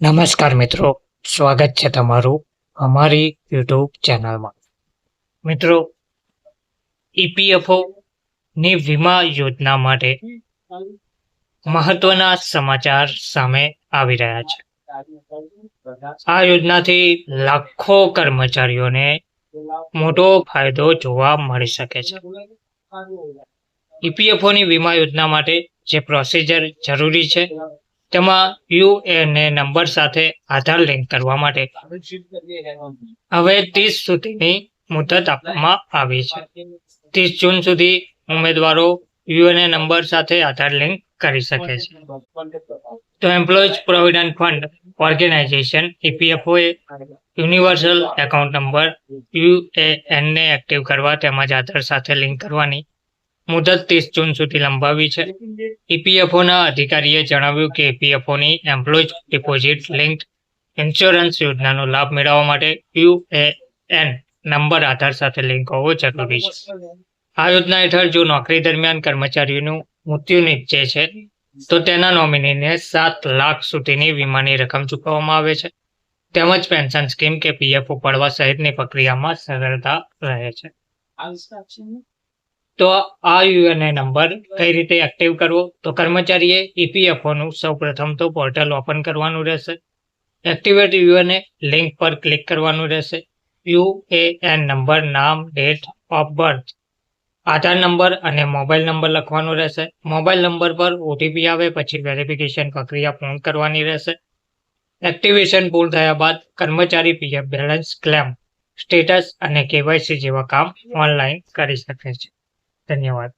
નમસ્કાર મિત્રો, સ્વાગત છે તમારું અમારી યુટ્યુબ ચેનલમાં. મિત્રો ઈપીએફઓ ની વીમા યોજના માટે મહત્વના સમાચાર સામે આવી રહ્યા છે. આ યોજનાથી લાખો કર્મચારીઓને મોટો ફાયદો જોવા મળી શકે છે. ઈપીએફઓની વીમા યોજના માટે જે પ્રોસિજર જરૂરી છે તેમાં યુએનએ નંબર સાથે આધાર લિંક કરવા માટે હવે ત્રીસ સુધીની મુદત આપવામાં આવી છે. ત્રીસ જૂન સુધી ઉમેદવારો યુએનએ નંબર સાથે આધાર લિંક કરી શકે છે. તો employees provident fund organisation EPFO એ યુનિવર્સલ એકાઉન્ટ નંબર યુએએનને એક્ટિવ કરવા તેમજ આધાર સાથે લિંક કરવાની મુદત ત્રીસ જૂન સુધી લંબાવી છે. ઈપીએફઓના અધિકારીએ જણાવ્યું કે ઈપીએફઓની એમ્પ્લોઈઝ ડિપોઝિટ લિંક ઇન્સ્યોરન્સ યોજનાનો લાભ મેળવવા માટે યુએએન નંબર આધાર સાથે લિંક હોવો જરૂરી છે. આ યોજના હેઠળ જો નોકરી દરમિયાન કર્મચારીનું મૃત્યુ નિપજે છે, તો તેના નોમિનીને સાત લાખ સુધીની વીમાની રકમ ચૂકવવામાં આવે છે. તેમજ પેન્શન સ્કીમ કે પીએફ ઉપાડવા સહિતની પ્રક્રિયામાં સરળતા રહે છે. તો આ યુએનએ નંબર કઈ રીતે એક્ટિવ કરવો? તો કર્મચારીએ ઈપીએફઓનું સૌપ્રથમ સૌ પ્રથમ તો પોર્ટલ ઓપન કરવાનું રહેશે. એક્ટિવેટ યુએનએ લિંક પર ક્લિક કરવાનું રહેશે. યુ એ એન નંબર, નામ date of birth Aadhaar number અને મોબાઈલ નંબર લખવાનો રહેશે. મોબાઈલ નંબર પર ઓટીપી આવે, પછી વેરિફિકેશન પ્રક્રિયા પૂર્ણ કરવાની રહેશે. એક્ટિવેશન પૂર્ણ થયા બાદ કર્મચારી પીએફ બેલેન્સ ક્લેમ સ્ટેટસ અને કેવાયસી જેવા કામ ઓનલાઈન કરી શકે છે. धन्यवाद